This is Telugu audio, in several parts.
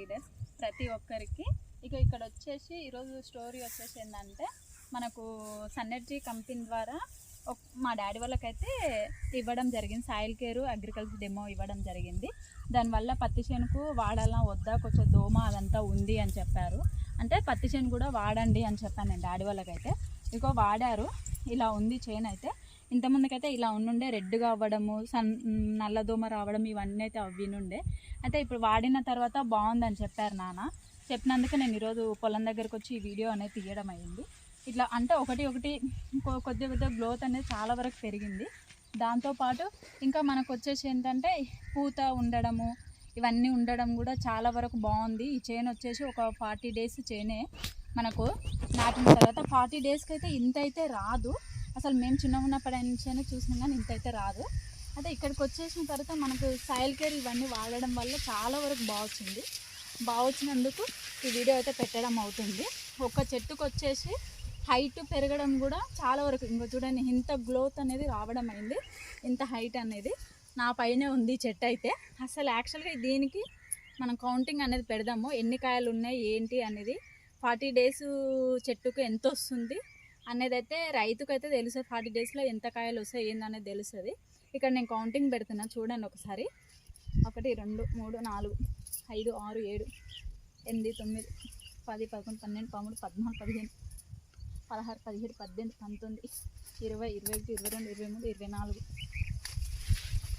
లీడర్స్ ప్రతి ఒక్కరికి. ఇక ఇక్కడ వచ్చేసి ఈరోజు స్టోరీ వచ్చేసి ఏంటంటే మనకు సన్నెర్జీ కంపెనీ ద్వారా మా డాడీ వాళ్ళకైతే ఇవ్వడం జరిగింది. సాయిల్ కేర్ అగ్రికల్చర్ డెమో ఇవ్వడం జరిగింది. దానివల్ల పత్తి చేనుకు వాడాలా వద్దా కొంచెం దోమ అదంతా ఉంది అని చెప్పారు. అంటే పత్తి చేను కూడా వాడండి అని చెప్పాను నేను డాడీ వాళ్ళకైతే. ఇక వాడారు. ఇలా ఉంది చేను అయితే ఇంతకుముందుకైతే ఇలా ఉండుండే రెడ్గా అవ్వడము సన్ నల్లదోమ రావడం ఇవన్నీ అయితే అవ్వినుండే అయితే ఇప్పుడు వాడిన తర్వాత బాగుందని చెప్పారు నాన్న. చెప్పినందుకు నేను ఈరోజు పొలం దగ్గరకు వచ్చి ఈ వీడియో అనేది తీయడం అయింది. ఇట్లా అంటే ఒకటి ఒకటి కొ- కొద్ది కొద్దిగా గ్రోత్ అనేది చాలా వరకు పెరిగింది. దాంతోపాటు ఇంకా మనకు వచ్చేసి ఏంటంటే పూత ఉండడము ఇవన్నీ ఉండడం కూడా చాలా వరకు బాగుంది. ఈ చైన్ వచ్చేసి ఒక ఫార్టీ డేస్ చైనే మనకు నాటిన తర్వాత ఫార్టీ డేస్కి అయితే ఇంత అయితే రాదు. అసలు మేము చిన్న ఉన్నప్పటి నుంచి చూసినా కానీ ఇంత అయితే రాదు. అయితే ఇక్కడికి వచ్చేసిన తర్వాత మనకు సాయిల్ కేర్ ఇవన్నీ వాడడం వల్ల చాలా వరకు బాగా వచ్చింది. బాగా వచ్చినందుకు ఈ వీడియో అయితే పెట్టడం అవుతుంది. ఒక చెట్టుకు వచ్చేసి హైట్ పెరగడం కూడా చాలా వరకు ఇంకో చూడండి ఇంత గ్లోత్ అనేది రావడం అయింది. ఇంత హైట్ అనేది నా పైనే ఉంది చెట్టు అయితే. అసలు యాక్చువల్గా దీనికి మనం కౌంటింగ్ అనేది పెడదాము. ఎన్ని కాయలు ఉన్నాయి ఏంటి అనేది. ఫార్టీ డేస్ చెట్టుకు ఎంత వస్తుంది? అనేది అయితే రైతుకు అయితే తెలుస్తుంది ఫార్టీ డేస్లో ఎంత కాయలు వస్తాయి ఏందనేది తెలుస్తుంది ఇక్కడ నేను కౌంటింగ్ పెడుతున్నా చూడండి ఒకసారి. ఒకటి రెండు మూడు నాలుగు ఐదు ఆరు ఏడు ఎనిమిది తొమ్మిది పది పదకొండు పన్నెండు పదమూడు పద్నాలుగు పదిహేను పదహారు పదిహేడు పద్దెనిమిది పంతొమ్మిది ఇరవై ఇరవై ఒకటి ఇరవై రెండు ఇరవై మూడు ఇరవై నాలుగు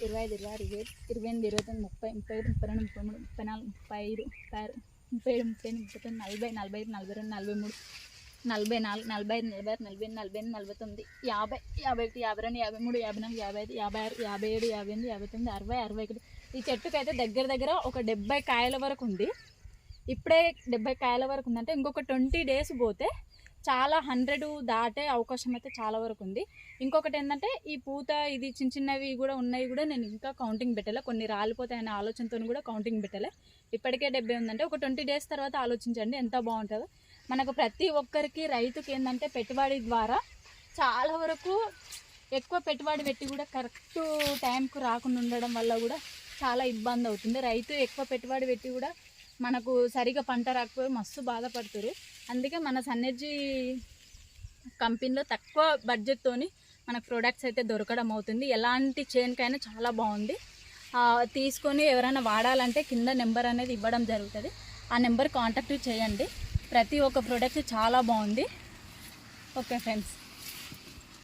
ఇరవై ఐదు ఇరవై ఆరు ఇరవై ఏడు ఇరవై ఎనిమిది ఇరవై తొమ్మిది ముప్పై ముప్పై ఒకటి ముప్పై రెండు ముప్పై మూడు ముప్పై నాలుగు ముప్పై ఐదు ముప్పై ఆరు ముప్పై ఏడు ముప్పై ఎనిమిది ముప్పై తొమ్మిది నలభై నలభై ఐదు నలభై రెండు నలభై మూడు నలభై నాలుగు నలభై ఐదు నలభై ఆరు నలభై ఎనిమిది నలభై ఎనిమిది నలభై తొమ్మిది యాభై యాభై ఒకటి యాభై రెండు యాభై మూడు యాభై నాలుగు యాభై ఐదు యాభై ఆరు యాభై ఏడు యాభై ఎనిమిది యాభై తొమ్మిది అరవై అరవై ఒకటి. ఈ చెట్టుకు అయితే దగ్గర దగ్గర ఒక డెబ్బై కాయల వరకు ఉంది. ఇప్పుడే డెబ్బై కాయల వరకు ఉందంటే ఇంకొక ట్వంటీ డేస్ పోతే చాలా హండ్రెడ్ దాటే అవకాశం అయితే చాలా వరకు ఉంది. ఇంకొకటి ఏంటంటే ఈ పూత ఇది చిన్న చిన్నవి కూడా ఉన్నాయి కూడా నేను ఇంకా కౌంటింగ్ పెట్టలే. కొన్ని రాలిపోతాయనే ఆలోచనతో కూడా కౌంటింగ్ పెట్టలే. ఇప్పటికే డెబ్బై ఉందంటే ఒక ట్వంటీ డేస్ తర్వాత ఆలోచించండి ఎంత బాగుంటుందో. మనకు ప్రతి ఒక్కరికి రైతుకి ఏంటంటే పెట్టుబడి ద్వారా చాలా వరకు ఎక్కువ పెట్టుబడి పెట్టి కూడా కరెక్ట్ టైంకు రాకుండా ఉండడం వల్ల కూడా చాలా ఇబ్బంది అవుతుంది. రైతు ఎక్కువ పెట్టుబడి పెట్టి కూడా మనకు సరిగా పంట రాకపోయి మస్తు బాధపడుతారు. అందుకే మన సన్నెర్జీ కంపెనీలో తక్కువ బడ్జెట్తోని మనకు ప్రొడక్ట్స్ అయితే దొరకడం అవుతుంది. ఎలాంటి చైన్కైనా చాలా బాగుంది. తీసుకొని ఎవరైనా వాడాలంటే కింద నెంబర్ అనేది ఇవ్వడం జరుగుతుంది. ఆ నెంబర్ కాంటాక్ట్ చేయండి. ప్రతి ఒక్క ప్రోడక్ట్ చాలా బాగుంది. Okay friends